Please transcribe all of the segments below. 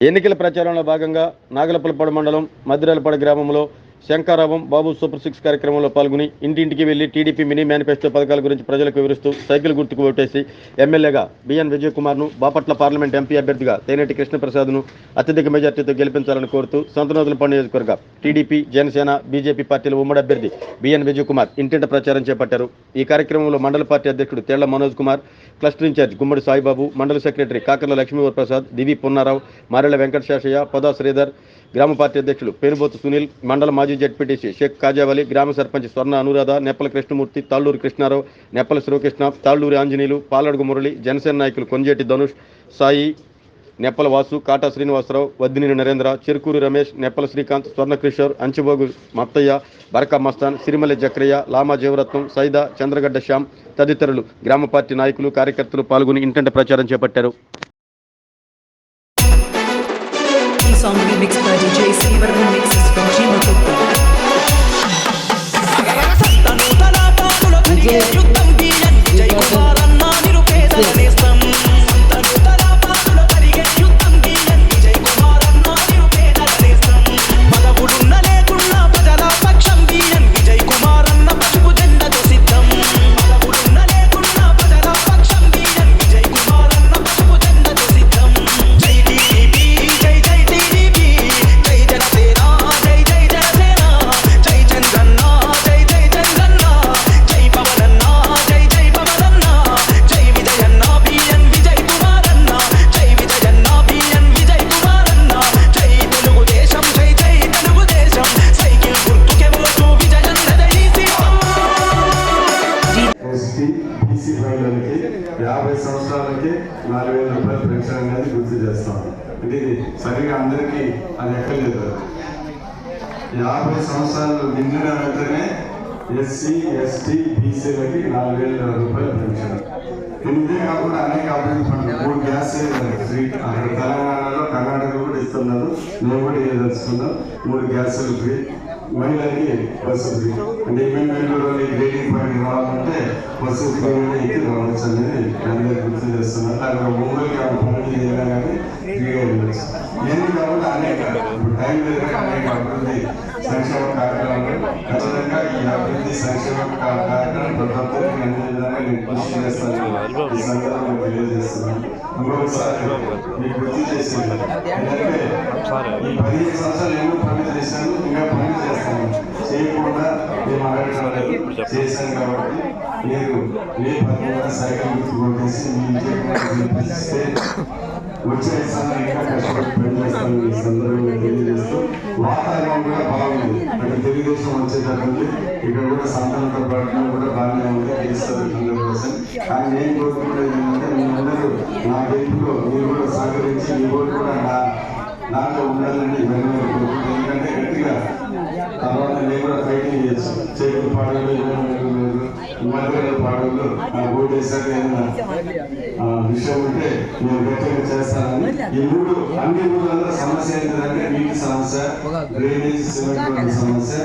ఎన్నికల ప్రచారంలో భాగంగా నాగలపల్లిపాడు మండలం మద్దిరాలపాడు గ్రామంలో శంకారావం బాబు సూపర్ సిక్స్ కార్యక్రమంలో పాల్గొని ఇంటింటికి వెళ్ళి టీడీపీ మినీ మేనిఫెస్టో పథకాల గురించి ప్రజలకు వివరిస్తూ సైకిల్ గుర్తుకు ఓటేసి ఎమ్మెల్యేగా బిఎన్ విజయ్ కుమార్ను బాపట్ల పార్లమెంట్ ఎంపీ అభ్యర్థిగా తేనేటి కృష్ణప్రసాద్ను అత్యధిక మెజార్టీతో గెలిపించాలని కోరుతూ సంతనోదులపాడు నియోజకవర్గ టీడీపీ జనసేన బీజేపీ పార్టీల ఉమ్మడి అభ్యర్థి బిఎన్ విజయ్ కుమార్ ఇంటింట ప్రచారం చేపట్టారు. ఈ కార్యక్రమంలో మండల పార్టీ అధ్యక్షుడు Thella Manoj Kumar cluster in charge Gummadi Saibabu మండల సెక్రటరీ కాకర్ల లక్ష్మీవరప్రసాద్ దివి పున్నారావు మారెళ్ళ వెంకటశేషయ్య పదా శ్రీధర్ గ్రామ పార్టీ అధ్యక్షులు పేరుబోతు సునీల్ మండల మాజీ జడ్పీటీసీ షేక్ కాజావలి గ్రామ సర్పంచ్ స్వర్ణ అనురాధ నెప్పల కృష్ణమూర్తి తాళ్ళూరు కృష్ణారావు నెప్పల శివకృష్ణ తాళ్ళూరి ఆంజనేయులు పాలడుగు మురళి జనసేన నాయకులు కొంజేటి ధనుష్ సాయి నెప్పల వాసు కాటా శ్రీనివాసరావు వద్దినేని నరేంద్ర చెరుకూరు రమేష్ నెప్పల శ్రీకాంత్ స్వర్ణ కిషోర్ అంచుబోగు మత్తయ్య బరకా మస్తాన్ సిరిమల్లి జక్రయ్య లామా జీవరత్నం సైదా చంద్రగడ్డ శ్యామ్ తదితరులు గ్రామ పార్టీ నాయకులు కార్యకర్తలు పాల్గొని ఇంటంట ప్రచారం చేపట్టారు. song remixed by DJ Silver, remixes from Gino Cooper. ST BC మహిళలకి యాభై సంవత్సరాలకి నాలుగు వేల రూపాయలు పెన్షన్ అనేది గుర్తు చేస్తాం. అంటే ఇది సరిగా అందరికీ అది ఎక్కలేదు యాభై సంవత్సరాలు నిండిన వెంటనే ఎస్సీ ఎస్టీ బీసీలకి నాలుగు వేల రూపాయలు పెన్షన్. ఇదే కాకుండా అనేక అభివృద్ధి పనులు. మూడు గ్యాస్ ఫ్రీ అక్కడ తెలంగాణలో కర్ణాటక కూడా ఇస్తున్నారు. మేము కూడా ఏదలుచుకున్నాం మూడు గ్యాసులు ఫ్రీ మహిళకి బస్సు ఫ్రీ అంటే ఈవెంట్ గ్రేడింగ్ పాయింట్ రావాలంటే బస్సు ఫ్రీ ఎక్కి రావచ్చు అనేది అందరికీ గుర్తు చేస్తున్నారు. అక్కడ ముంబైకి ఆ పనులు చేయాలి కానీ ఫ్రీగా ఉండొచ్చు ఎందుకు కాబట్టి అనేక ఇప్పుడు టైం లేదు అనేక అభివృద్ధి సంక్షేమ కార్యక్రమాలు ఖచ్చితంగా ఈ అభివృద్ధి సంక్షేమ కార్యక్రమం ప్రభుత్వం ఒక్కరికి అన్ని విధాలుగా నేను కృషి చేస్తాను. ఈ తెలియజేస్తున్నాను. ఇంకొకసారి మీకు గుర్తు చేసింది ఎందుకంటే ఈ పదిహేను సంవత్సరాలు ఎన్నో పనులు చేశాను ఇంకా పనులు చేస్తాను. చేయకుండా మేము అడగడం చేశాను కాబట్టి మీరు ఏ పని సైకిల్ గుర్తు కొట్టేసి మీ వచ్చే సమయం ఇంకా కష్టపడి పనిచేస్తాను ఈ సందర్భంగా తెలియజేస్తూ వాతావరణం కూడా బాగుంది. అంటే తెలుగుదేశం వచ్చేటప్పుడు ఇక్కడ కూడా సంతానంతో పాటు కూడా బాగానే ఉంది. గెలుస్తారు హండ్రెడ్ కానీ నేను కోరుకునేది ఏంటంటే మీరందరూ నా గెలుపులో మీరు కూడా సహకరించి మీ ఓటు కూడా నా నాతో ఉండాలని కోరుకుంటున్నాను. ఎందుకంటే గట్టిగా తర్వాత నేను కూడా ఫైటింగ్ చేసి చేతులు పాడలు మధ్య పాడలు నా ఓటు వేసాక విషయం ఉంటే నేను గట్టిగా చేస్తానని ఈ మూడు అన్ని ఊళ్ళలో సమస్య ఏంటంటే నీటి సమస్య డ్రైనేజ్ సిమెంట్ సమస్య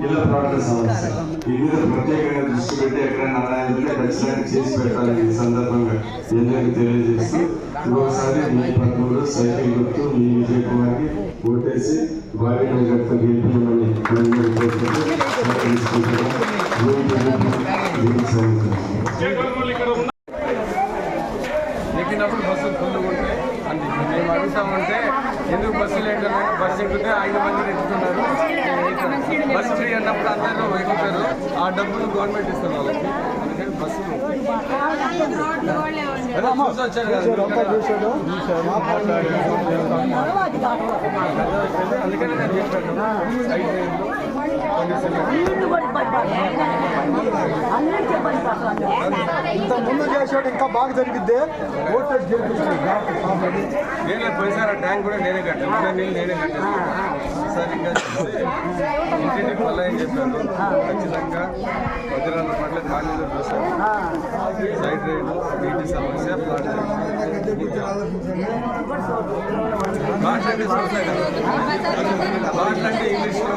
ఇళ్ళ ప్లాట్ల సమస్య. ఈ మీద ప్రత్యేకంగా దృష్టి పెట్టి ఎక్కడైనా ఉంటే ఖచ్చితంగా చేసి పెట్టాలని ఈ సందర్భంగా అందరికీ తెలియజేస్తూ ఇంకొకసారి మీ పదవులు సైకిల్ గుర్తు మీ విజయ్ కుమార్కి ఓటేసి భారీ గడితో గెలిపించమని అందరూ ఆ డబ్బులు గవర్నమెంట్ ఇస్తారు వాళ్ళకి. అందుకని బస్సులు. అదే చూసి వచ్చారు కదా. అందుకని నేను చెప్పాను. సైడ్ రేంజ్లో ఇంత ముందు చేసాడు ఇంకా బాగా జరిగిద్దే. ఓటేజ్ గెలిపించాడు నేనే ట్యాంక్ కూడా నేనే కట్టాను. నేనే కట్టాను. ఇంటింటికి మళ్ళీ ఏం చెప్పాను ఖచ్చితంగా వదిలాల పట్ల కాలనీలో చూసాను సైడ్ రైడ్ నీటి సమస్య ప్లాట్ ప్లాట్ అంటే సమస్య కదా ప్లాట్ అంటే ఇంగ్లీష్లో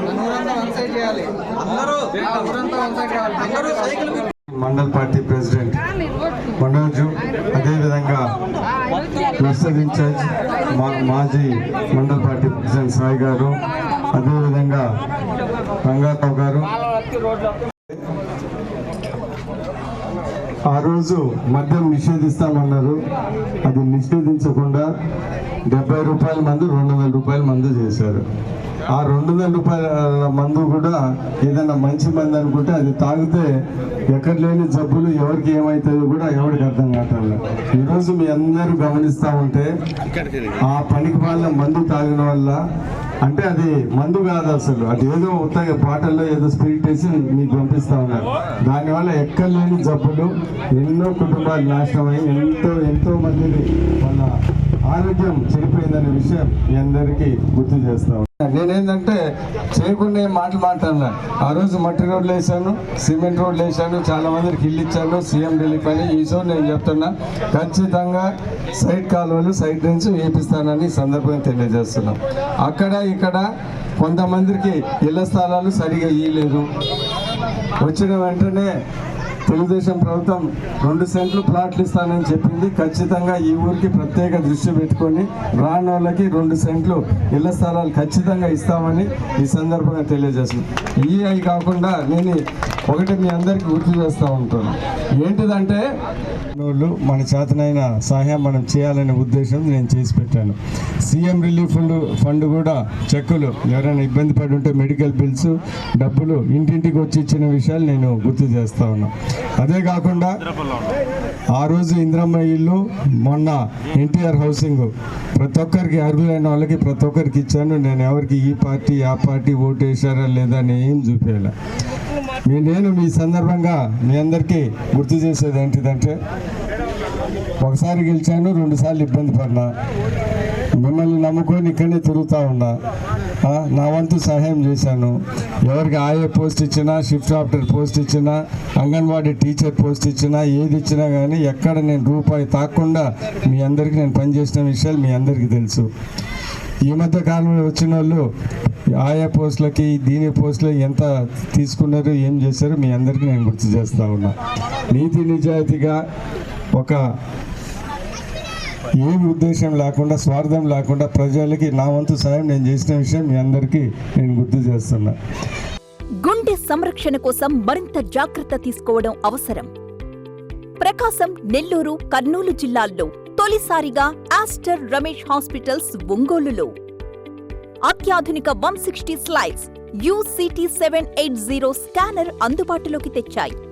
అందరూ వన్ సైడ్ చేయాలి అందరూ అందరూ cycle mandal party president Manoj అదేవిధంగా క్లస్టర్ ఇన్ఛార్జ్ మా మాజీ మండల్ పార్టీ ప్రెసిడెంట్ సాయి గారు అదేవిధంగా రంగారావు గారు. ఆ రోజు మద్యం నిషేధిస్తామన్నారు. అది నిషేధించకుండా డెబ్బై రూపాయల మందు రెండు వందల రూపాయల మందు చేశారు. ఆ రెండు వేల రూపాయల మందు కూడా ఏదైనా మంచి మంది అనుకుంటే అది తాగితే ఎక్కడ లేని జబ్బులు ఎవరికి ఏమవుతాయో కూడా ఎవరికి అర్థం కావట్లేదు. ఈరోజు మీ అందరూ గమనిస్తూ ఉంటే ఆ పనికి వాళ్ళ మందు తాగిన వల్ల అంటే అది మందు కాదు అసలు. అది ఏదో ఉత్తగా పాటల్లో ఏదో స్పిరిట్ వేసి మీకు పంపిస్తా ఉన్నారు. దానివల్ల ఎక్కడ లేని జబ్బులు ఎన్నో కుటుంబాలు నాశనమై ఎంతో ఎంతో మందిని వాళ్ళ ఆరోగ్యం చెడిపోయిందనే విషయం మీ అందరికీ గుర్తు చేస్తా నేనేంటంటే చేయకుండా మాటలు మాట్లాడలే. ఆ రోజు మట్టి రోడ్లు వేసాను సిమెంట్ రోడ్లు వేసాను చాలా మందికి ఇల్లు ఇచ్చాను సీఎం రిలీఫ్ అని ఈసో నేను చెప్తున్నా ఖచ్చితంగా సైడ్ కాలువలు సైడ్ డ్రైన్స్ వేపిస్తానని సందర్భంగా తెలియజేస్తున్నాం. అక్కడ ఇక్కడ కొంతమందికి ఇళ్ళ స్థలాలు సరిగా ఇయ్యలేదు. వచ్చిన వెంటనే తెలుగుదేశం ప్రభుత్వం రెండు సెంట్లు ప్లాట్లు ఇస్తానని చెప్పింది. ఖచ్చితంగా ఈ ఊరికి ప్రత్యేక దృష్టి పెట్టుకొని రాని వాళ్ళకి రెండు సెంట్లు ఇళ్ళ స్థలాలు ఖచ్చితంగా ఇస్తామని ఈ సందర్భంగా తెలియజేస్తున్నాను ఈ అవి కాకుండా నేను ఒకటి మీ అందరికీ గుర్తు చేస్తూ ఉంటాను. ఏంటిదంటే వాళ్ళు మన చేతనైన సహాయం మనం చేయాలనే ఉద్దేశం నేను చేసి పెట్టాను. సీఎం రిలీఫ్ ఫండ్ ఫండ్ కూడా చెక్కులు. ఎవరైనా ఇబ్బంది పడి ఉంటే మెడికల్ బిల్స్ డబ్బులు ఇంటింటికి వచ్చి ఇచ్చిన విషయాలు నేను గుర్తు చేస్తా ఉన్నా. అదే కాకుండా ఆ రోజు ఇంద్రమ్మ ఇల్లు మొన్న ఎన్టీఆర్ హౌసింగ్. ప్రతి ఒక్కరికి అర్హులైన వాళ్ళకి ప్రతి ఒక్కరికి ఇచ్చాను. నేను ఎవరికి ఈ పార్టీ ఆ పార్టీ ఓటు వేసారా లేదా అని ఏం చూపేలా మీ నేను మీ సందర్భంగా మీ అందరికీ గుర్తు చేసేది ఏంటిదంటే ఒకసారి గెలిచాను రెండుసార్లు ఇబ్బంది పడినా. మిమ్మల్ని నమ్ముకొని ఇక్కడనే తిరుగుతూ ఉన్నా. నా వంతు సహాయం చేశాను. ఎవరికి ఆయే పోస్ట్ ఇచ్చినా షిఫ్ట్ ఆఫ్టర్ పోస్ట్ ఇచ్చినా అంగన్వాడీ టీచర్ పోస్ట్ ఇచ్చినా ఏది ఇచ్చినా కానీ ఎక్కడ నేను రూపాయి తాకుండా మీ అందరికీ నేను పనిచేసిన విషయాలు మీ అందరికీ తెలుసు. ఈ మధ్య కాలంలో వచ్చిన వాళ్ళు ఆయా పోస్టులకి దీని పోస్టులకి ఎంత తీసుకున్నారు ఏం చేశారు మీ అందరికీ నేను గుర్తు చేస్తూ ఉన్నా. నీతి నిజాయితీగా ఒక ఏమి ఉద్దేశం లేకుండా స్వార్థం లేకుండా ప్రజలకి నా వంతు సాయం నేను చేసిన విషయం మీ అందరికీ నేను గుర్తు చేస్తున్నా. గుండె సంరక్షణ కోసం మరింత జాగ్రత్త తీసుకోవడం అవసరం. ప్రకాశం నెల్లూరు కర్నూలు జిల్లాల్లో తొలిసారిగా ఆస్టర్ రమేష్ హాస్పిటల్స్ ఒంగోలులో. అత్యాధునిక వన్ సిక్స్టీ స్లైడ్స్ యూసిటీ సెవెన్ ఎయిట్ జీరో స్కానర్ అందుబాటులోకి తెచ్చాయి.